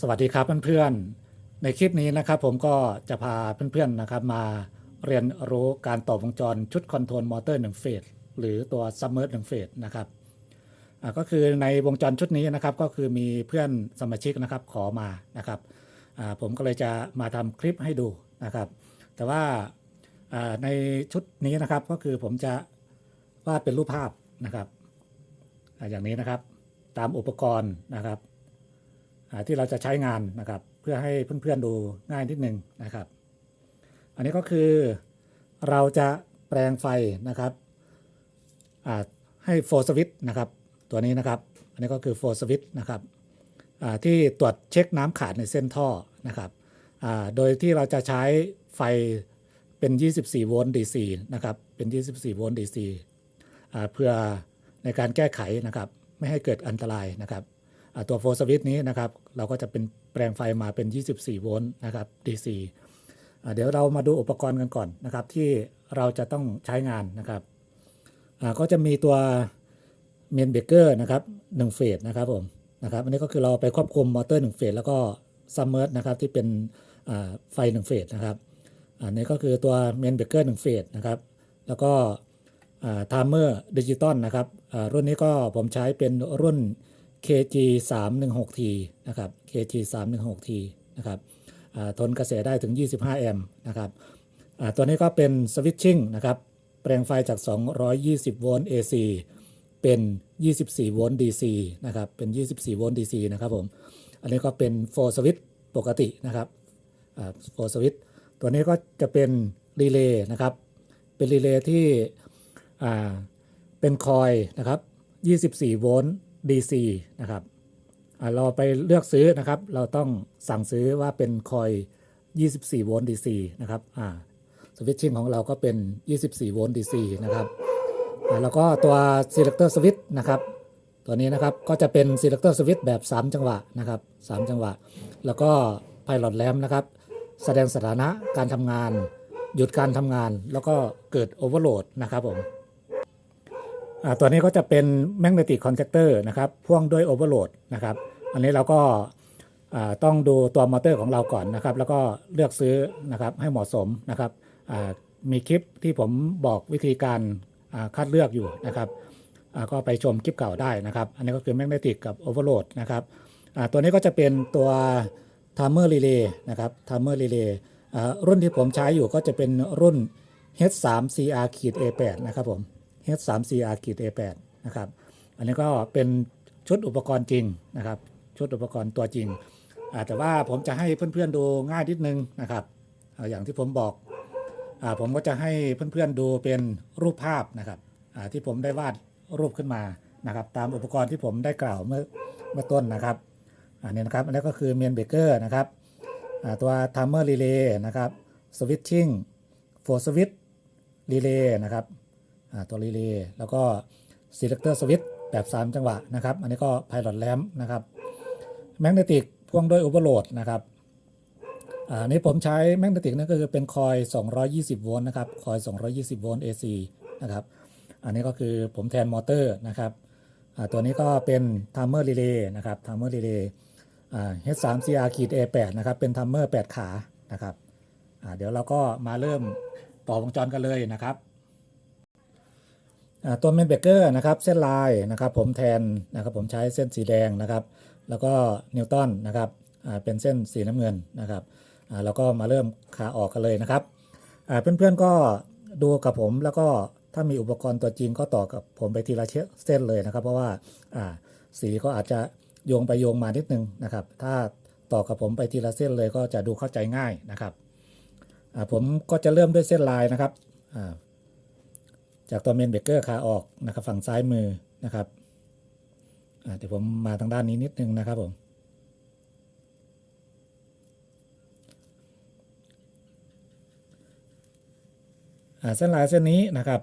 สวัสดีครับเพื่อนๆ ในคลิปนี้นะครับผมก็จะพาเพื่อนๆนะครับมาเรียนรู้การต่อวงจรชุดคอนโทรลมอเตอร์1เฟสหรือตัวซัมเมอร์1เฟสนะครับก็คือในวงจรชุดนี้นะครับก็คือมีเพื่อนสมาชิกนะครับขอมานะครับผมก็เลยจะมาทำคลิปให้ดูนะครับ แต่ว่าในชุดนี้นะครับก็คือผมจะวาดเป็นรูปภาพนะครับอย่างนี้นะครับตามอุปกรณ์นะครับ ที่เราจะใช้งานนะครับ เพื่อให้เพื่อนๆดูง่ายนิดนึงนะครับ อันนี้ก็คือเราจะแปลงไฟนะครับให้โฟสวิตนะครับ ตัวนี้นะครับ อันนี้ก็คือโฟสวิตนะครับที่ตรวจเช็คน้ำขาดในเส้นท่อนะครับโดยที่เราจะใช้ไฟเป็น 24 โวลต์ DC นะครับ เป็น 24 โวลต์ DC เพื่อในการแก้ไขนะครับ ไม่ให้เกิดอันตรายนะครับ ตัวโฟสวิตนี้นะครับเราก็จะเป็นแปลงไฟมาเป็น 24 โวลต์นะครับ DC เดี๋ยวเรามาดูอุปกรณ์กันก่อนนะครับ ที่เราจะต้องใช้งานนะครับก็จะมีตัวเมนเบเกอร์นะครับ1เฟสนะครับผมนะครับอันนี้ก็คือเราไปควบคุมมอเตอร์1เฟสแล้วก็ซัมเมอร์นะครับที่เป็นไฟ1เฟสนะครับอันนี้ก็คือตัวเมนเบเกอร์1เฟสนะครับแล้วก็ไทม์เมอร์ดิจิตอลนะครับรุ่นนี้ก็ผมใช้เป็นรุ่น KG 3 1 6 T นะครับ KG 3 1 6 T นะครับทนกระแสได้ถึง 25 แอมป์นะครับตัวนี้ก็เป็นสวิตชิ่งนะครับ แปลงไฟจาก 220 โวลต์ AC เป็น 24 โวลต์ DC นะครับ เป็น 24 โวลต์ DC นะครับผม อันนี้ก็เป็น4สวิตปกตินะครับอ่า4สวิตตัวนี้ก็จะเป็นรีเลย์นะครับ เป็นรีเลย์ที่เป็นคอยนะครับ 24 โวลต์ DC นะครับอ่าเราไปเลือกซื้อนะครับ เราต้องสั่งซื้อว่าเป็นคอย 24 โวลต์ DC นะครับอ่าสวิตชิ่งของเราก็เป็น 24 โวลต์ DC นะครับอ่าแล้วก็ตัว selector switch นะครับ ตัวนี้นะครับก็จะเป็น selector switch แบบ 3 จังหวะนะครับ 3 จังหวะ แล้วก็ pilot lamp นะครับ แสดงสถานะการทำงาน หยุดการทำงาน แล้วก็เกิด overload นะครับผม ตัวนี้ก็จะเป็น magnetic contactor นะครับพ่วงด้วย overload นะครับ อันนี้เราก็ต้องดูตัวมอเตอร์ของเราก่อนนะครับ แล้วก็เลือกซื้อนะครับให้เหมาะสมนะครับมีคลิปที่ผมบอกวิธีการคัดเลือกอยู่นะครับก็ไปชมคลิปเก่าได้นะครับ อันนี้ก็คือ magnetic กับ overload นะครับตัวนี้ก็จะเป็นตัว timer relay นะครับ timer relay อ่ารุ่นที่ผมใช้อยู่ก็จะเป็นรุ่น H3CR-A8 นะครับผม H3CR A8 นะครับ อันนี้ก็เป็นชุดอุปกรณ์จริงนะครับ ชุดอุปกรณ์ตัวจริงอาแต่ว่าผมจะให้เพื่อนๆดูง่ายนิดนึงนะครับอย่างที่ผมบอกอผมก็จะให้เพื่อนๆดูเป็นรูปภาพนะครับที่ผมได้วาดรูปขึ้นมานะครับ ตามอุปกรณ์ที่ผมได้กล่าวเมื่อเมื่อต้นนะครับ อันนี้นะครับ อันนี้ก็คือเมนเบเกอร์นะครับอ่าตัว timer relay นะครับ switching for switch relay นะครับ ตัวรีเลย์แล้วก็ selector switch แบบ 3 จังหวะนะครับ อันนี้ก็ pilot lamp นะครับ magnetic พ่วงด้วย overload นะครับอันนี้ผมใช้ magnetic นั่นก็คือเป็นคอย 220 โวลต์นะครับ คอย 220 โวลต์ AC นะครับ อันนี้ก็คือผมแทนมอเตอร์นะครับตัวนี้ก็เป็น timer relay นะครับ timer relay อ่า H3CR A8 นะครับ เป็น timer 8ขา นะครับเดี๋ยวเราก็มาเริ่มต่อวงจรกันเลยนะครับ ตัวเมนเบเกอร์นะครับเส้นลายนะครับผมแทนนะครับผมใช้เส้นสีแดงนะครับ แล้วก็นิวตันนะครับเป็นเส้นสีน้ำเงินนะครับแล้วก็มาเริ่มขาออกกันเลยนะครับเพื่อนๆก็ดูกับผมแล้วก็ถ้ามีอุปกรณ์ตัวจริงก็ต่อกับผมไปทีละเส้นเลยนะครับ เพราะว่าาสีก็อาจจะโยงไปโยงมานิดนึงนะครับ ถ้าต่อกับผมไปทีละเส้นเลยก็จะดูเข้าใจง่ายนะครับผมก็จะเริ่มด้วยเส้นลายนะครับ จากตัวเมนเบเกอร์ขาออกนะครับฝั่งซ้ายมือนะครับเดี๋ยวผมมาทางด้านนี้นิดนึงนะครับผมเส้นลายเส้นนี้นะครับ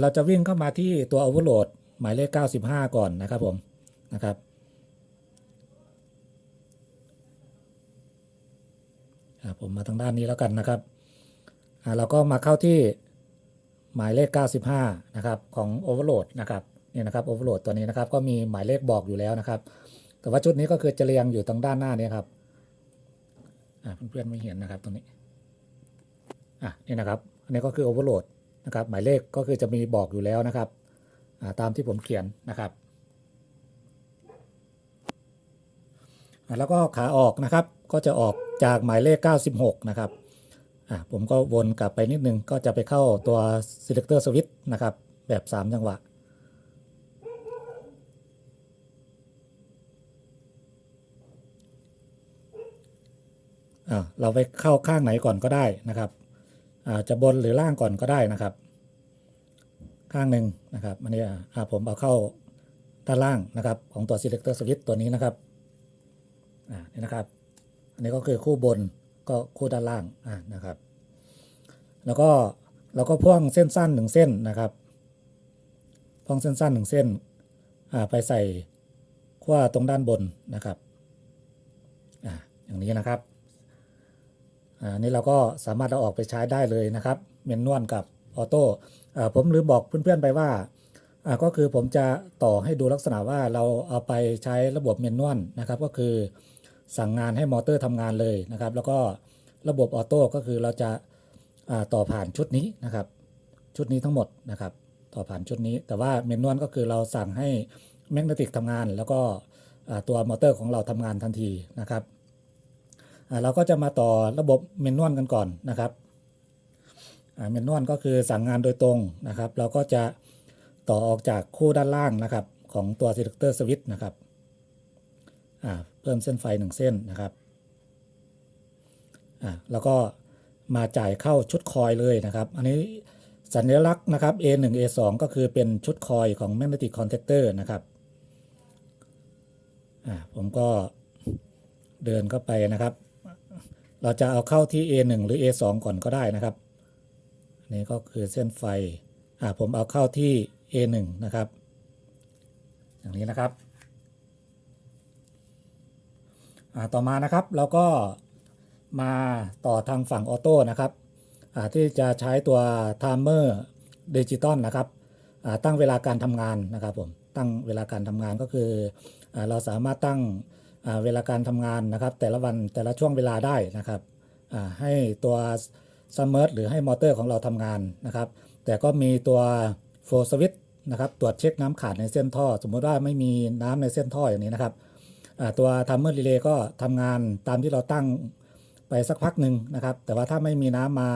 เราจะวิ่งเข้ามาที่ตัว overload หมายเลข 95 ก่อนนะครับผมนะครับผมมาทางด้านนี้แล้วกันนะครับเราก็มาเข้าที่ หมายเลข 95 นะครับ ของ Overload นะครับนี่นะครับ Overload ตัวนี้นะครับก็มีหมายเลขบอกอยู่แล้วนะครับ แต่ว่าชุดนี้ก็คือจะเรียงอยู่ตรงด้านหน้านี่ครับเพื่อนๆไม่เห็นนะครับตรงนี้อะนี่นะครับอันนี้ก็คือโอเวอร์โหลดนะครับหมายเลขก็คือจะมีบอกอยู่แล้วนะครับตามที่ผมเขียนนะครับแล้วก็ขาออกนะครับก็จะออกจากหมายเลข 96 นะครับ ผมก็วนกลับไปนิดนึงก็จะไปเข้าตัว selector switch นะครับ แบบ 3 จังหวะ เราไปเข้าข้างไหนก่อนก็ได้นะครับอาจะบนหรือล่างก่อนก็ได้นะครับ ข้างหนึ่งนะครับอันนี้อ่าผมเอาเข้าด้านล่างนะครับของตัว selector switch ตัวนี้นะครับอ่านี่นะครับ อันนี้ก็คือคู่บน ก็คู่ด้านล่างอ่านะครับ แล้วก็เราก็พ่วงเส้นสั้นหนึ่งเส้นนะครับ พ่วงเส้นสั้นหนึ่งเส้นอ่าไปใส่ขั้วตรงด้านบนนะครับอ่าอย่างนี้นะครับอ่านี่เราก็สามารถเอาออกไปใช้ได้เลยนะครับเมนนวลกับออโต้อ่าผมลืมบอกเพื่อนๆไปว่าอ่าก็คือผมจะต่อให้ดูลักษณะว่าเราเอาไปใช้ระบบเมนนวลนะครับ ก็คือ สั่งงานให้มอเตอร์ทำงานเลยนะครับ แล้วก็ระบบออโต้ก็คือเราจะาต่อผ่านชุดนี้นะครับ ชุดนี้ทั้งหมดนะครับ ต่อผ่านชุดนี้ แต่ว่าเมนนวลก็คือเราสั่งให้แมกเนติกทำงาน แล้วก็ตัวมอเตอร์ของเราทำงานทันทีนะครับเราก็จะมาต่อระบบเมนนวลกันก่อนนะครับเมนนวลก็คือสั่งงานโดยตรงนะครับ เราก็จะต่อออกจากคู่ด้านล่างนะครับ ของตัว selector switch นะครับ เพิ่มเส้นไฟหนึ่งเส้นนะครับแล้วก็มาจ่ายเข้าชุดคอยเลยนะครับ อันนี้สัญลักษณ์นะครับ A1 A2 ก็คือเป็นชุดคอยของ magnetic contactor นะครับผมก็เดินเข้าไปนะครับ เราจะเอาเข้าที่ A1 หรือ A2 ก่อนก็ได้นะครับนนี่ก็คือเส้นไฟผมเอาเข้าที่ A1 นะครับ อย่างนี้นะครับ อ่า ต่อมานะครับเราก็มาต่อทางฝั่งออโต้นะครับที่จะใช้ตัวไทม์เมอร์ดิจิตอลนะครับตั้งเวลาการทำงานนะครับผมตั้งเวลาการทำงานก็คืออเราสามารถตั้งเวลาการทำงานนะครับ แต่ละวันแต่ละช่วงเวลาได้นะครับให้ตัวซัมเมอร์หรือให้มอเตอร์ของเราทำงานนะครับ แต่ก็มีตัวโฟสวิตนะครับตรวจเช็คน้ำขาดในเส้นท่อ สมมติว่าไม่มีน้ำในเส้นท่ออย่างนี้นะครับ ตัวทัมเมอร์รีเลย์ก็ทำงานตามที่เราตั้งไปสักพักหนึ่งนะครับ แต่ว่าถ้าไม่มีน้ำมา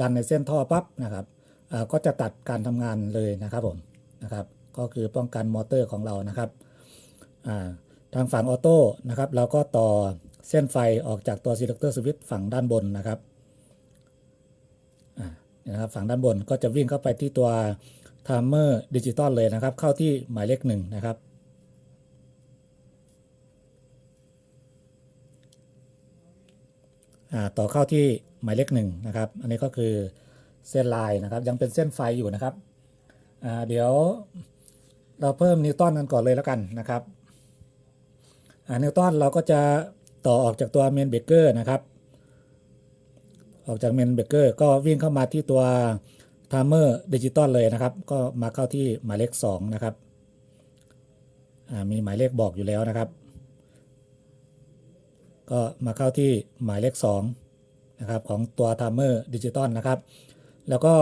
ดันในเส้นท่อปั๊บนะครับก็จะตัดการทำงานเลยนะครับผมนะครับ ก็คือป้องกันมอเตอร์ของเรานะครับทางฝั่งออโต้นะครับเราก็ต่อเส้นไฟออกจากตัว selector switch ฝั่งด้านบนนะครับนะครับฝั่งด้านบนก็จะวิ่งเข้าไปที่ตัว timer ดิจิตอลเลยนะครับ เข้าที่หมายเลขหนึ่งนะครับ ต่อเข้าที่หมายเลขหนึ่งนะครับ อันนี้ก็คือเส้นลายนะครับ ยังเป็นเส้นไฟอยู่นะครับ เดี๋ยวเราเพิ่มนิวตันกันก่อนเลยแล้วกันนะครับนิวตันเราก็จะต่อออกจากตัวเมนเบเกอร์นะครับ ออกจากเมนเบเกอร์ก็วิ่งเข้ามาที่ตัวทามเมอร์ดิจิตอลเลยนะครับ ก็มาเข้าที่หมายเลข2นะครับมีหมายเลขบอกอยู่แล้วนะครับ ก็มาเข้าที่หมายเลข2นะครับของตัวทามเมอร์ดิจิตอลนะครับ แล้วก็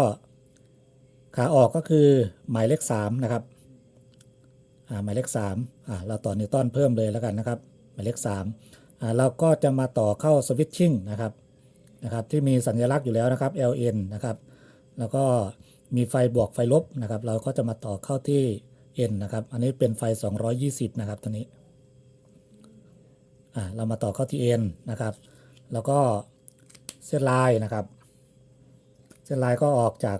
ขาออกก็คือหมายเลข3นะครับหมายเลข3อ่าเราต่อนิวตันเพิ่มเลยแล้วกันนะครับ หมายเลข3อ่าเราก็จะมาต่อเข้าสวิตชิ่งนะครับนะครับ ที่มีสัญลักษณ์อยู่แล้วนะครับ LN นะครับ แล้วก็มีไฟบวกไฟลบนะครับ เราก็จะมาต่อเข้าที่ N นะครับ อันนี้เป็นไฟ 220 นะครับตัวนี้ เรามาต่อเข้าที่ N นนะครับ แล้วก็เส้นลายนะครับ เส้นลายก็ออกจาก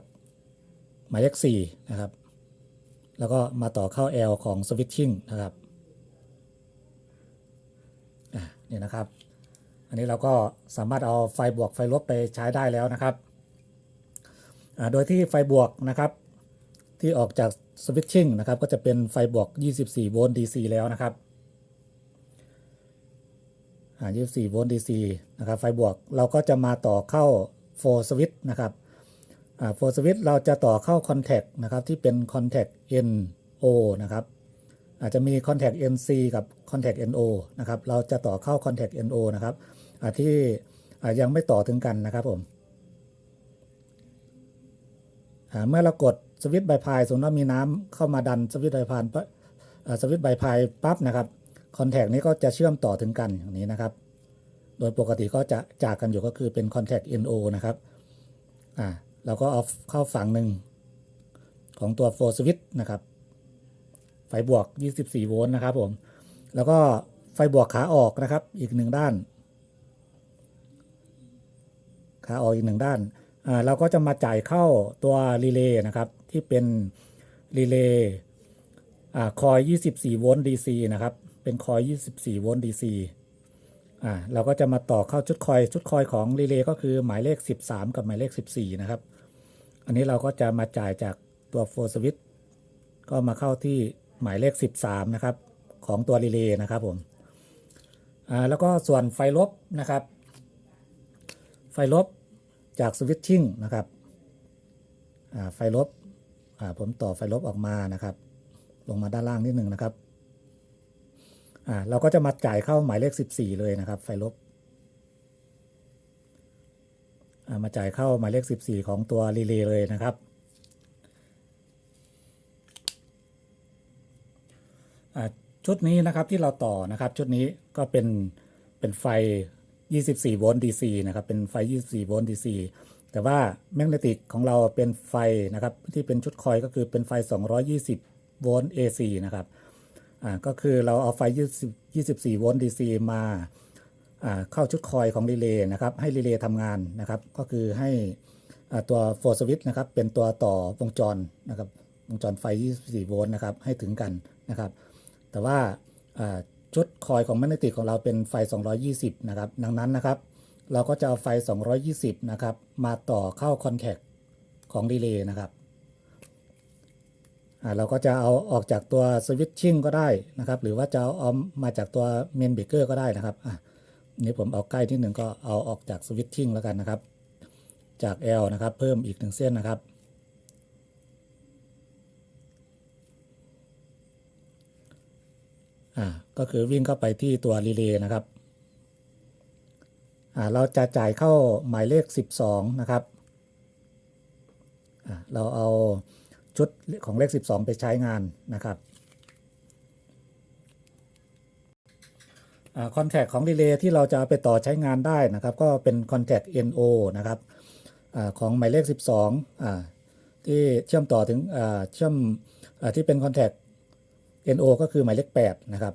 หมายเลข4นะครับ แล้วก็มาต่อเข้า L ของสวิตชิ่งนะครับอะนี่นะครับ อันนี้เราก็สามารถเอาไฟบวกไฟลบไปใช้ได้แล้วนะครับอ่าโดยที่ไฟบวกนะครับ ที่ออกจากสวิตชิ่งนะครับ ก็จะเป็นไฟบวก 24 โวลต์ DC แล้วนะครับ 24 โวลต์ DC นะครับไฟบวกเราก็จะมาต่อเข้า4สวิตช์นะครับอ่าโฟสวิตเราจะต่อเข้าคอนแทคนะครับที่เป็นคอนแทค NO นะครับอาจจะมี contact NC กับ contact NO นะครับ เราจะต่อเข้า contact NO นะครับที่อ่ายังไม่ต่อถึงกันนะครับผมเมื่อเรากดสวิตช์ไบพายสมมติว่ามีน้ำเข้ามาดันสวิตช์ไบพายสวิตช์ไบพายปั๊บนะครับ contact นี้ก็จะเชื่อมต่อถึงกันอย่างนี้นะครับ โดยปกติก็จะจากกันอยู่ก็คือเป็น contact NO นะครับอ่าเราก็เอาเข้าฝั่งหนึ่งของตัวโฟสวิตนะครับ ไฟบวก 24 โวลต์นะครับผม แล้วก็ไฟบวกขาออกนะครับ อีกหนึ่งด้าน ขาออกอีกหนึ่งด้าน อ่า เราก็จะมาจ่ายเข้าตัวรีเลย์นะครับ ที่เป็นรีเลย์ อ่า คอย 24 โวลต์ DC นะครับ เป็นคอย 24 โวลต์ DC อ่าเราก็จะมาต่อเข้าชุดคอยชุดคอยของรีเลย์ก็คือหมายเลข 13 กับหมายเลข 14 นะครับ อันนี้เราก็จะมาจ่ายจากตัวโฟร์สวิตก็มาเข้าที่หมายเลข 13 นะครับ ของตัวรีเลย์นะครับผมอ่าแล้วก็ส่วนไฟลบนะครับ ไฟลบจากสวิตชิ่งนะครับอ่าไฟลบอ่าผมต่อไฟลบออกมานะครับ ลงมาด้านล่างนิดหนึ่งนะครับ อ่าเราก็จะมาจ่ายเข้าหมายเลข 14 เลยนะครับ ไฟลบอ่ามาจ่ายเข้าหมายเลข 14 ของตัวรีเลย์เลยนะครับอ่าชุดนี้นะครับที่เราต่อนะครับ ชุดนี้ก็เป็นเป็นไฟ 24 โวลต์ DC นะครับ เป็นไฟ 24 โวลต์ DC แต่ว่าแมกเนติกของเราเป็นไฟนะครับ ที่เป็นชุดคอยก็คือเป็นไฟ 220 โวลต์ AC นะครับ อ่าก็คือเราเอาไฟ 24 โวลต์ DC มาอ่าเข้าชุดคอยของรีเลย์นะครับ ให้รีเลย์ทำงานนะครับ ก็คือให้ตัวโฟร์สวิตนะครับ เป็นตัวต่อวงจรนะครับ วงจรไฟ 24 โวลต์นะครับ ให้ถึงกันนะครับ แต่ว่าชุดคอยของแมกเนติกของเราเป็นไฟ 220 นะครับ ดังนั้นนะครับ เราก็จะเอาไฟ 220 นะครับ มาต่อเข้าคอนแทคของรีเลย์นะครับ เราก็จะเอาออกจากตัวสวิตชิ่งก็ได้นะครับ หรือว่าจะเอาเอามาจากตัวเมนเบเกอร์ก็ได้นะครับอะนี่ผมเอาใกล้ที่หนึ่งก็เอาออกจากสวิตชิ่งแล้วกันนะครับ จาก L นะครับ เพิ่มอีกหนึ่งเส้นนะครับ อ่า ก็คือวิ่งเข้าไปที่ตัวรีเลย์นะครับ อ่า เราจะจ่ายเข้าหมายเลข 12 นะครับ อ่า เราเอา ชุดของเลข 12 ไปใช้งานนะครับคอนแทคของรีเลย์ที่เราจะไปต่อใช้งานได้นะครับ ก็เป็นคอนแทค NO นะครับอของหมายเลข 12อ่าที่เชื่อมต่อถึงเชื่อมอที่เป็นคอนแทค NO ก็คือหมายเลข8นะครับ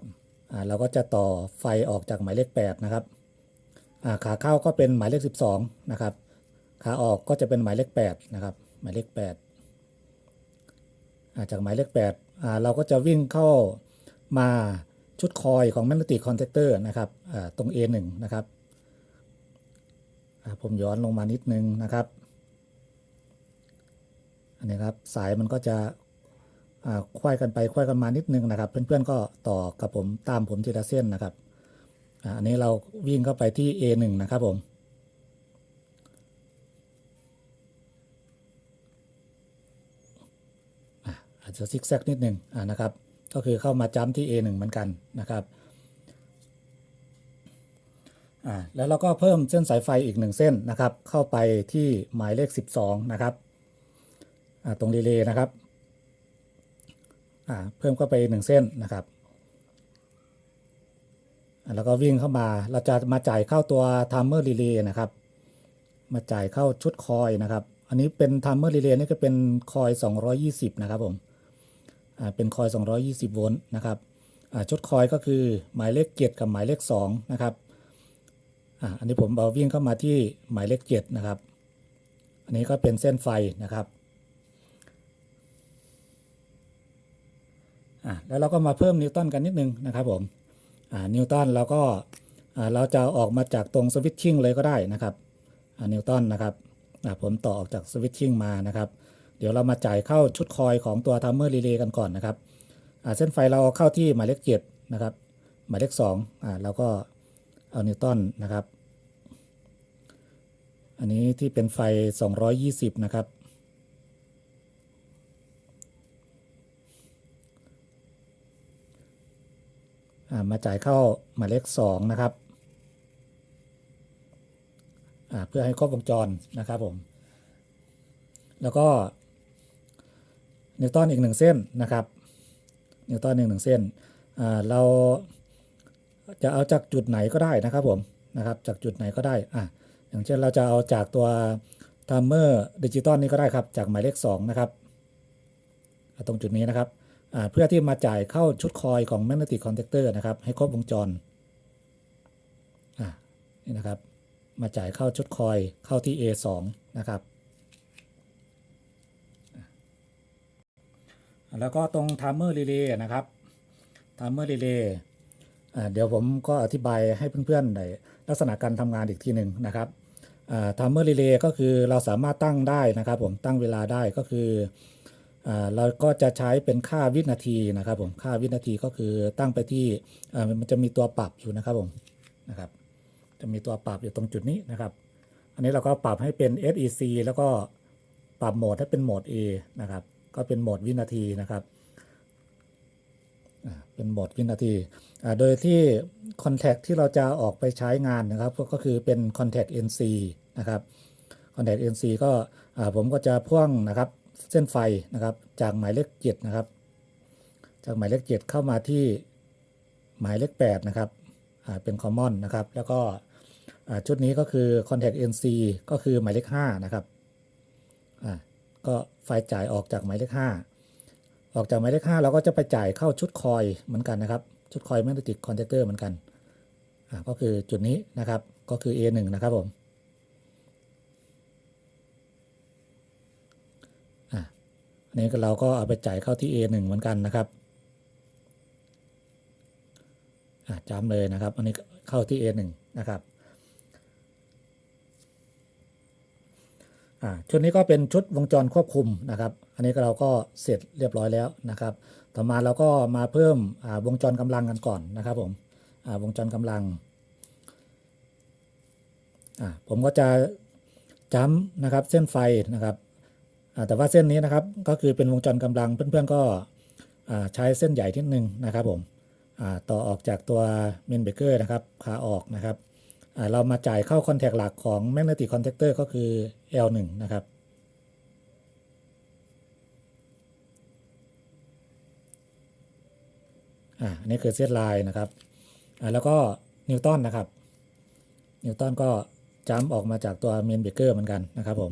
เราก็จะต่อไฟออกจากหมายเลข8นะครับขาเข้าก็เป็นหมายเลข 12นะครับขาออกก็จะเป็นหมายเลข8นะครับหมายเลข8 จากหมายเลข8อ่าเราก็จะวิ่งเข้ามาชุดคอยของ magnetic contactor นะครับตรง A1 นะครับผมย้อนลงมานิดนึงนะครับอันนี้ครับสายมันก็จะอ่าควายกันไปควายกันมานิดนึงนะครับ เพื่อนๆก็ต่อกับผมตามผมทีละเส้นนะครับอันนี้เราวิ่งเข้าไปที่ A1 นะครับผม อาจจะซิกแซกนิดหนึ่งอ่านะครับ ก็คือเข้ามาจ้ำที่ A1 เหมือนกันนะครับอ่าแล้วเราก็เพิ่มเส้นสายไฟอีกหนึ่งเส้นนะครับ เข้าไปที่หมายเลข 12 นะครับอ่าตรงรีเลย์นะครับอ่าเพิ่มเข้าไปหนึ่งเส้นนะครับอ่าแล้วก็วิ่งเข้ามา เราจะมาจ่ายเข้าตัวไทม์เมอร์รีเลย์นะครับ มาจ่ายเข้าชุดคอยนะครับ อันนี้เป็นไทม์เมอร์รีเลย์นี่ก็เป็นคอย 220 นะครับผม เป็นคอย 220 โวลต์นะครับชุดคอยก็คือหมายเลข7กับหมายเลข2นะครับอ,อันนี้ผมเอาวิ่งเข้ามาที่หมายเลข7นะครับ อันนี้ก็เป็นเส้นไฟนะครับแล้วเราก็มาเพิ่มนิวตันกันนิดนึงนะครับผมนิวตันเราก็เราจะออกมาจากตรงสวิตชิ่งเลยก็ได้นะครับนิวตันนะครับผมต่อออกจากสวิตชิ่งมานะครับ เดี๋ยวเรามาจ่ายเข้าชุดคอยของตัวทัมเมอร์รีเลย์กันก่อนนะครับเส้นไฟเราเข้าที่หมายเลขเจ็ดนะครับหมายเลขสองอ่าเราก็เอานิวตันนะครับ อันนี้ที่เป็นไฟ 220 นะครับ มาจ่ายเข้าหมายเลขสองนะครับ เพื่อให้ครบวงจรนะครับผม แล้วก็ นิวตันอีกหนึ่งเส้นนะครับ นิวตันอีกหนึ่งเส้นเราจะเอาจากจุดไหนก็ได้นะครับผมนะครับจากจุดไหนก็ได้อะอย่างเช่นเราจะเอาจากตัวทัมเมอร์ดิจิตอลนี่ก็ได้ครับ จากหมายเลข2นะครับตรงจุดนี้นะครับเพื่อที่มาจ่ายเข้าชุดคอยของ Magnetic Contactor นะครับ ให้ครบวงจรนี่นะครับ มาจ่ายเข้าชุดคอยเข้าที่ A2 นะครับ แล้วก็ตรง timer relay นะครับ timer relay อ่าเดี๋ยวผมก็อธิบายให้เพื่อนๆในลักษณะการทำงานอีกทีหนึ่งนะครับอ่า timer relay ก็คือเราสามารถตั้งได้นะครับ ผมตั้งเวลาได้ก็คืออเราก็จะใช้เป็นค่าวินาทีนะครับ ผมค่าวินาทีก็คือตั้งไปที่มันจะมีตัวปรับอยู่นะครับผมนะครับ จะมีตัวปรับอยู่ตรงจุดนี้นะครับ อันนี้เราก็ปรับให้เป็น SEC แล้วก็ปรับโหมดให้เป็นโหมด A นะครับ ก็เป็นโหมดวินาทีนะครับเป็นโหมดวินาทีโดยที่ Contact ที่เราจะออกไปใช้งานนะครับก็คือเป็น Contact NC นะครับ Contact NC ก็ผมก็จะพ่วงนะครับเส้นไฟนะครับจากหมายเลข7นะครับ จากหมายเลข7เข้ามาที่หมายเลข8นะครับเป็น Common นะครับ แล้วก็ชุดนี้ก็คือ Contact NC ก็คือหมายเลข5นะครับ ก็ไฟจ่ายออกจากหมายเลข5ออกจากหมายเลข5เราก็จะไปจ่ายเข้าชุดคอยเหมือนกันนะครับ ชุดคอยแมกเนติกคอนแทคเตอร์เหมือนกันอ่าก็คือจุดนี้นะครับก็คือ A1 นะครับผมอ่าอันนี้เราก็เอาไปจ่ายเข้าที่ A1 เหมือนกันนะครับอ่าจำเลยนะครับ อันนี้เข้าที่ A1 นะครับ อ่า ชุดนี้ก็เป็นชุดวงจรควบคุมนะครับ อันนี้เราก็เสร็จเรียบร้อยแล้วนะครับ ต่อมาเราก็มาเพิ่มวงจรกำลังกันก่อนนะครับผมวงจรกำลัง ผมก็จะจ้ำนะครับเส้นไฟนะครับแต่ว่าเส้นนี้นะครับก็คือเป็นวงจรกำลังเพื่อนๆก็อ่าใช้เส้นใหญ่นิดนึงนะครับผมต่อออกจากตัวเมนเบเกอร์นะครับขาออกนะครับ เรามาจ่ายเข้าคอนแทคหลักของ Magnetic Contactor ก็คือ L1 นะครับ อ่าอันนี่คือเซตไลน์นะครับ อ่าแล้วก็นิวตันนะครับ นิวตันก็จัมออกมาจากตัวเมนเบเกอร์เหมือนกันนะครับผม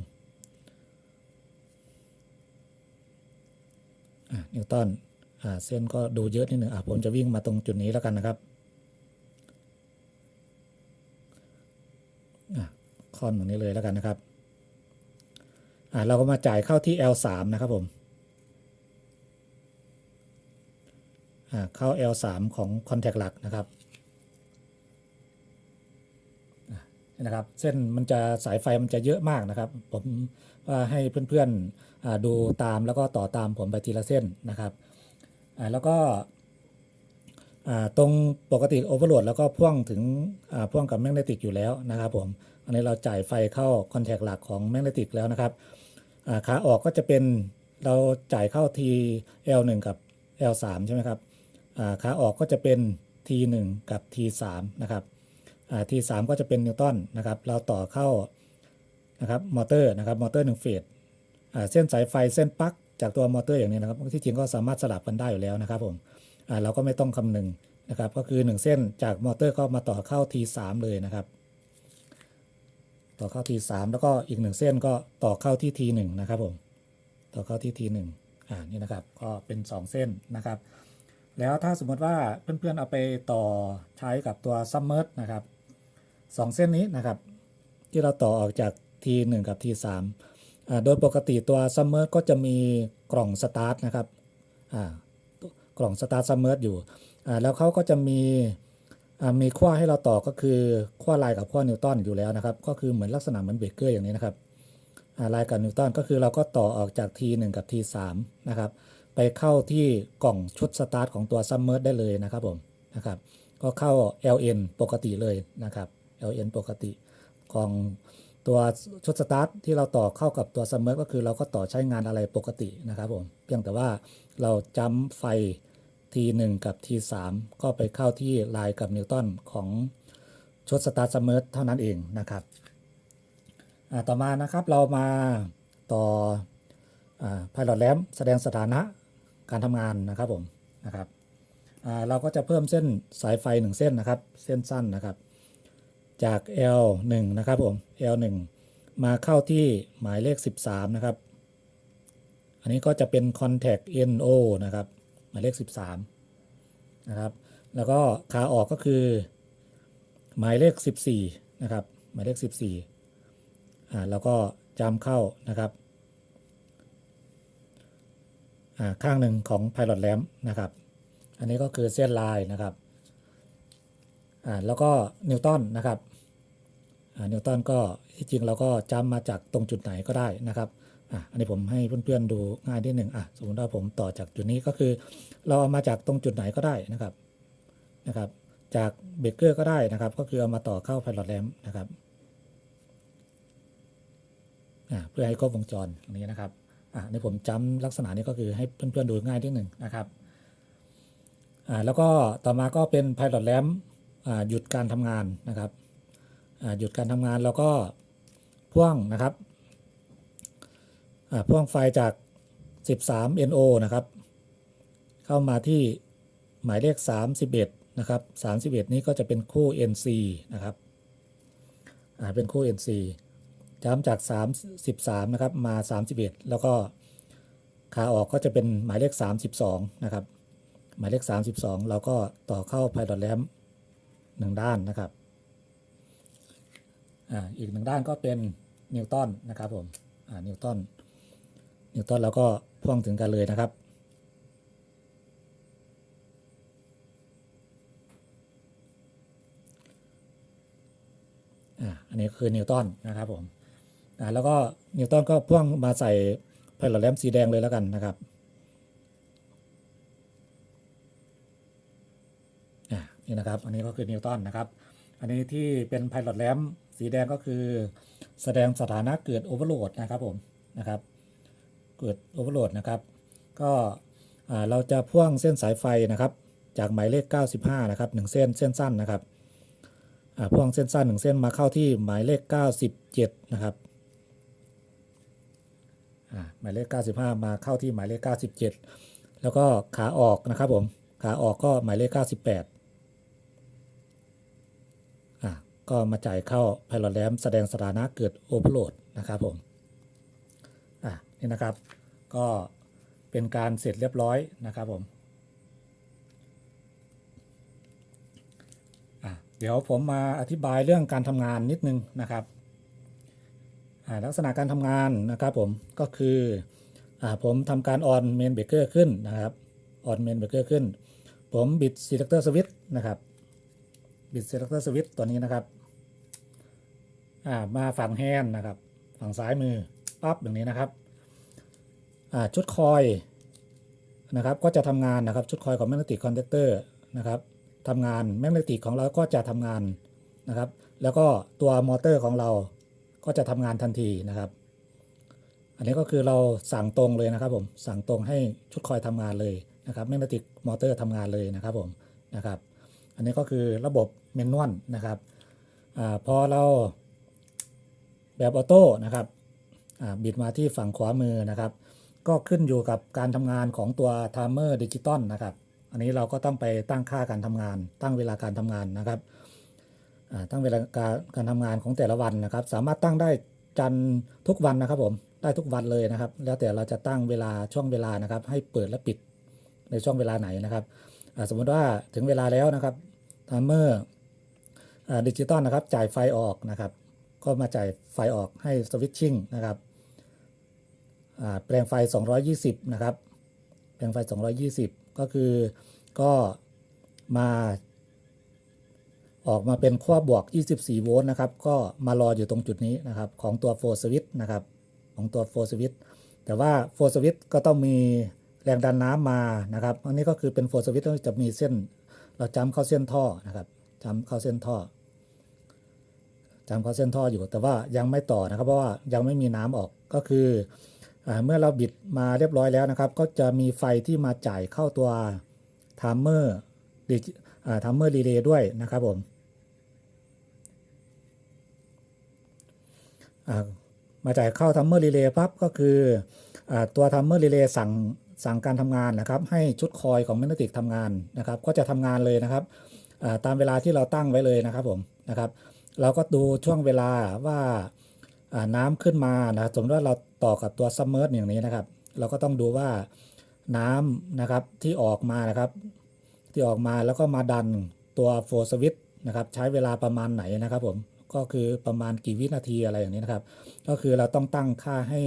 อ่านิวตันอ่าเส้นก็ดูเยอะนิดหนึ่งอ่าผมจะวิ่งมาตรงจุดนี้แล้วกันนะครับ อะ คอนตรงนี้เลยแล้วกันนะครับอ่าเราก็มาจ่ายเข้าที่ L3 นะครับผมอ่าเข้า L3 ของ Contact หลักนะครับนี่นะครับเส้นมันจะสายไฟมันจะเยอะมากนะครับ ผมว่าให้เพื่อนๆอ่าดูตามแล้วก็ต่อตามผมไปทีละเส้นนะครับอ่าแล้วก็ ตรงปกติโอเวอร์โหลดแล้วก็พ่วงถึงพ่วงกับแมกเนติกอยู่แล้วนะครับผม อันนี้เราจ่ายไฟเข้าคอนแทคหลักของแมกเนติกแล้วนะครับขาออกก็จะเป็นเราจ่ายเข้า TL1 กับ L3 ใช่ไหมครับขาออกก็จะเป็น T1 กับ T3 นะครับอ่า T3 ก็จะเป็นนิวตันนะครับ เราต่อเข้านะครับมอเตอร์นะครับมอเตอร์หนึ่งเฟสเส้นสายไฟเส้นปลั๊กจากตัวมอเตอร์อย่างนี้นะครับ ที่จริงก็สามารถสลับกันได้อยู่แล้วนะครับผม เราก็ไม่ต้องคำนึงนะครับ ก็คือ 1 เส้นจากมอเตอร์ก็มาต่อเข้า T3 เลยนะครับ ต่อเข้า T3 แล้วก็อีก 1 เส้นก็ต่อเข้าที่ T1 นะครับผมต่อเข้าที่ T1 อ่านี่นะครับก็เป็น 2 เส้นนะครับ แล้วถ้าสมมติว่าเพื่อนๆเอาไปต่อใช้กับตัวซัมเมอร์นะครับสองเส้นนี้นะครับ ที่เราต่อออกจาก T1 กับ T3 อ่าโดยปกติตัวซัมเมอร์ก็จะมีกล่องสตาร์ทนะครับอ่า กล่องสตาร์ทซัมเมอร์อยู่อ่าแล้วเขาก็จะมีอ่ามีขั้วให้เราต่อก็คือขั้วลน์กับขั้วนิวตันอยู่แล้วนะครับ ก็คือเหมือนลักษณะเหมือนเบรกเกอร์อย่างนี้นะครับอ่าไลน์กับนิวตันก็คือเราก็ต่อออกจาก T1 กับ T3 นะครับไปเข้าที่กล่องชุดสตาร์ทของตัวซัมเมอร์ได้เลยนะครับผมนะครับก็เข้า LN ปกติเลยนะครับ LN ปกติกล่องตัวชุดสตาร์ทที่เราต่อเข้ากับตัวซัมเมอร์ก็คือเราก็ต่อใช้งานอะไรปกตินะครับผมเพียงแต่ว่าเราจำไฟ T1 กับ T3 ก็ไปเข้าที่ไลน์กับนิวตันของชุดสตาร์ซัมเมอร์เท่านั้นเองนะครับต่อมานะครับเรามาต่อพายโ t แลมแสดงสถานะการทำงานนะครับผมนะครับเราก็จะเพิ่มเส้นสายไฟ 1 เส้นนะครับ เส้นสั้นนะครับ จาก L1 นะครับผม L1 มาเข้าที่หมายเลข 13 นะครับ อันนี้ก็จะเป็น contact NO นะครับ หมายเลข 13 นะครับ แล้วก็ขาออกก็คือ หมายเลข 14 นะครับ หมายเลข 14 อ่า แล้วก็จำเข้านะครับ อ่า ข้างหนึ่งของ Pilot Lamp นะครับ อันนี้ก็คือเส้นลายนะครับ อ่า แล้วก็นิวตันนะครับอ่านิวตันก็ที่จริงเราก็จำมาจากตรงจุดไหนก็ได้นะครับ อะอันนี้ผมให้เพื่อนๆดูง่ายนิดหนึ่งอะสมมติว่าผมต่อจากจุดนี้ก็คือ เราเอามาจากตรงจุดไหนก็ได้นะครับนะครับ จากเบรกเกอร์ก็ได้นะครับ ก็คือเอามาต่อเข้าไพลอตแลมนะครับอะเพื่อให้ครบวงจรตรงนี้นะครับอะนี่ผมจำลักษณะนี้ก็คือให้เพื่อนๆดูง่ายนิดหนึ่งนะครับอ่าแล้วก็ต่อมาก็เป็นไพลอตแลมอ่าหยุดการทำงานนะครับอ่าหยุดการทำงานแล้วก็พ่วงนะครับ พ่วงไฟจาก 13 NO นะครับ เข้ามาที่หมายเลข 31 นะครับ 31 นี้ก็จะเป็นคู่ NC นะครับอ่าเป็นคู่ NC จำจาก 33 นะครับ มา 31 แล้วก็ขาออกก็จะเป็นหมายเลข 32 นะครับ หมายเลข 32 เราก็ต่อเข้า Pilot Lamp หนึ่งด้านนะครับอ่าอีกหนึ่งด้านก็เป็นนิวตันนะครับผมอ่านิวตัน นิวตันแล้วก็พ่วงถึงกันเลยนะครับอ่าอันนี้คือนิวตันนะครับผมอ่าแล้วก็นิวตันก็พ่วงมาใส่ไพลอตแลมสีแดงเลยแล้วกันนะครับอ่านี่นะครับ อันนี้ก็คือนิวตันนะครับ อันนี้ที่เป็นไพลอตแลมสีแดงก็คือ แสดงสถานะเกิดโอเวอร์โหลดนะครับผมนะครับ เกิดโอเวอร์โหลดนะครับ ก็เราจะพ่วงเส้นสายไฟนะครับ จากหมายเลข 95 นะครับ 1 เส้นเส้นสั้นนะครับพ่วงเส้นสั้น 1 เส้นมาเข้าที่หมายเลข 97 นะครับหมายเลข 95 มาเข้าที่หมายเลข 97 แล้วก็ขาออกนะครับผมขาออกก็หมายเลข 98 อ่าก็มาจ่ายเข้าไพลอตแลมแสดงสถานะเกิดโอเวอร์โหลดนะครับผม นี่นะครับ ก็เป็นการเสร็จเรียบร้อยนะครับผมเดี๋ยวผมมาอธิบายเรื่องการทำงานนิดนึงนะครับลักษณะการทำงานนะครับผมก็คืออผมทำการออนเมนเบเกอร์ขึ้นนะครับออนเมนเบเกอร์ขึ้น ผมบิด selector switch นะครับบิด selector switch ตัวนี้นะครับมาฝั่งแฮนนะครับ ฝั่งซ้ายมือปั๊บอย่างนี้นะครับ ชุดคอยนะครับก็จะทำงานนะครับชุดคอยของแมกเนติกคอนแทคเตอร์นะครับทำงานแมกเนติกของเราก็จะทำงานนะครับ แล้วก็ตัวมอเตอร์ของเราก็จะทำงานทันทีนะครับ อันนี้ก็คือเราสั่งตรงเลยนะครับผมสั่งตรงให้ชุดคอยทำงานเลยนะครับแมกเนติกมอเตอร์ทำงานเลยนะครับผมนะครับ อันนี้ก็คือระบบเมนวลนะครับอพอเราแบบออโต้นะครับบิดมาที่ฝั่งขวามือนะครับ ก็ขึ้นอยู่กับการทำงานของตัว timer ดิจิตอลนะครับ อันนี้เราก็ต้องไปตั้งค่าการทำงาน ตั้งเวลาการทำงานนะครับตั้งเวลาการการทำงานของแต่ละวันนะครับ สามารถตั้งได้จันทุกวันนะครับผมได้ทุกวันเลยนะครับ แล้วแต่เราจะตั้งเวลาช่วงเวลานะครับ ให้เปิดและปิดในช่วงเวลาไหนนะครับสมมติว่าถึงเวลาแล้วนะครับ timer ดิจิตอลนะครับจ่ายไฟออกนะครับ ก็มาจ่ายไฟออกให้สวิตชิ่งนะครับ แปลงไฟ 220 นะครับ แปลงไฟ 220 ก็คือก็มา ออกมาเป็นขั้วบวก 24 โวลต์นะครับ ก็มารออยู่ตรงจุดนี้นะครับ ของตัวโฟสวิตนะครับ ของตัวโฟสวิตแต่ว่าโฟสวิตก็ต้องมีแรงดันน้ำมานะครับ อันนี้ก็คือเป็นโฟสวิตจะมีเส้น เราจำเข้าเส้นท่อนะครับจำเข้าเส้นท่อจำเข้าเส้นท่ออยู่ แต่ว่ายังไม่ต่อนะครับ เพราะว่ายังไม่มีน้ำออกก็คือ เมื่อเราบิดมาเรียบร้อยแล้วนะครับ ก็จะมีไฟที่มาจ่ายเข้าตัว timer อ่า timer relay ด้วยนะครับผมมาจ่ากเข้า timer relay ปั๊บก็คืออตัว timer relay สั่งสั่งการทำงานนะครับ ให้ชุดคอยของแมกเนติกทำงานนะครับ ก็จะทำงานเลยนะครับตามเวลาที่เราตั้งไว้เลยนะครับผมนะครับ เราก็ดูช่วงเวลาว่า น้ำขึ้นมานะสมมติว่าเราต่อกับตัวซัมเมอร์อย่างนี้นะครับ เราก็ต้องดูว่าน้ำนะครับที่ออกมานะครับ ที่ออกมาแล้วก็มาดันตัวโฟสวิตนะครับ ใช้เวลาประมาณไหนนะครับผมก็คือประมาณกี่วินาทีอะไรอย่างนี้นะครับ ก็คือเราต้องตั้งค่าให้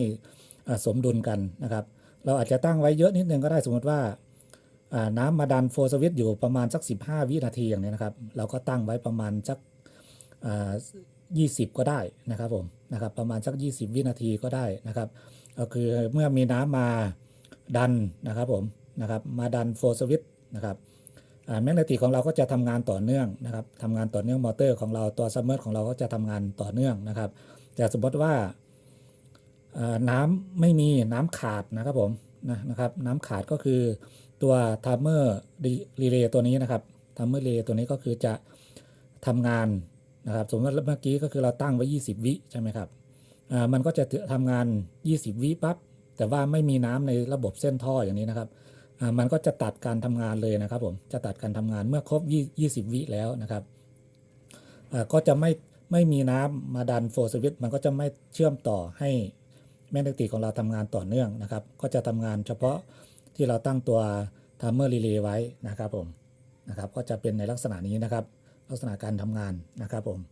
สมดุลกันนะครับ เราอาจจะตั้งไว้เยอะนิดนึงก็ได้สมมติว่าน้ำมาดันโฟสวิตอยู่ประมาณสัก 15 วินาทีอย่างนี้นะครับ เราก็ตั้งไว้ประมาณสักยี่สิบก็ได้นะครับผม นะครับประมาณสัก 20 วินาทีก็ได้นะครับ ก็คือเมื่อมีน้ำมาดันนะครับผมนะครับมาดันโฟสวิตนะครับแมกเนติกของเราก็จะทำงานต่อเนื่องนะครับทำงานต่อเนื่องมอเตอร์ของเราตัวซัมเมอร์ของเราก็จะทำงานต่อเนื่องนะครับ แต่สมมติว่าน้ำไม่มีน้ำขาดนะครับผมนะนะครับน้ำขาดก็คือตัวท i มเมอร์รีเลย์ตัวนี้นะครับท i มเมอร์รีเลย์ตัวนี้ก็คือจะทำงาน นะครับสมมติว่าเมื่อกี้ก็คือเราตั้งไว้ 20 วิใช่ไหมครับอ่ามันก็จะทำงาน 20 วิปั๊บแต่ว่าไม่มีน้ำในระบบเส้นท่ออย่างนี้นะครับอ่ามันก็จะตัดการทำงานเลยนะครับผมจะตัดการทำงานเมื่อครบ 20 วิแล้วนะครับอ่าก็จะไม่ไม่มีน้ำมาดันโฟสวิตมันก็จะไม่เชื่อมต่อให้แมกเนติกของเราทำงานต่อเนื่องนะครับ ก็จะทำงานเฉพาะที่เราตั้งตัว timer relay ไว้นะครับผมนะครับก็จะเป็นในลักษณะนี้นะครับ ลักษณะการทำงานนะครับผม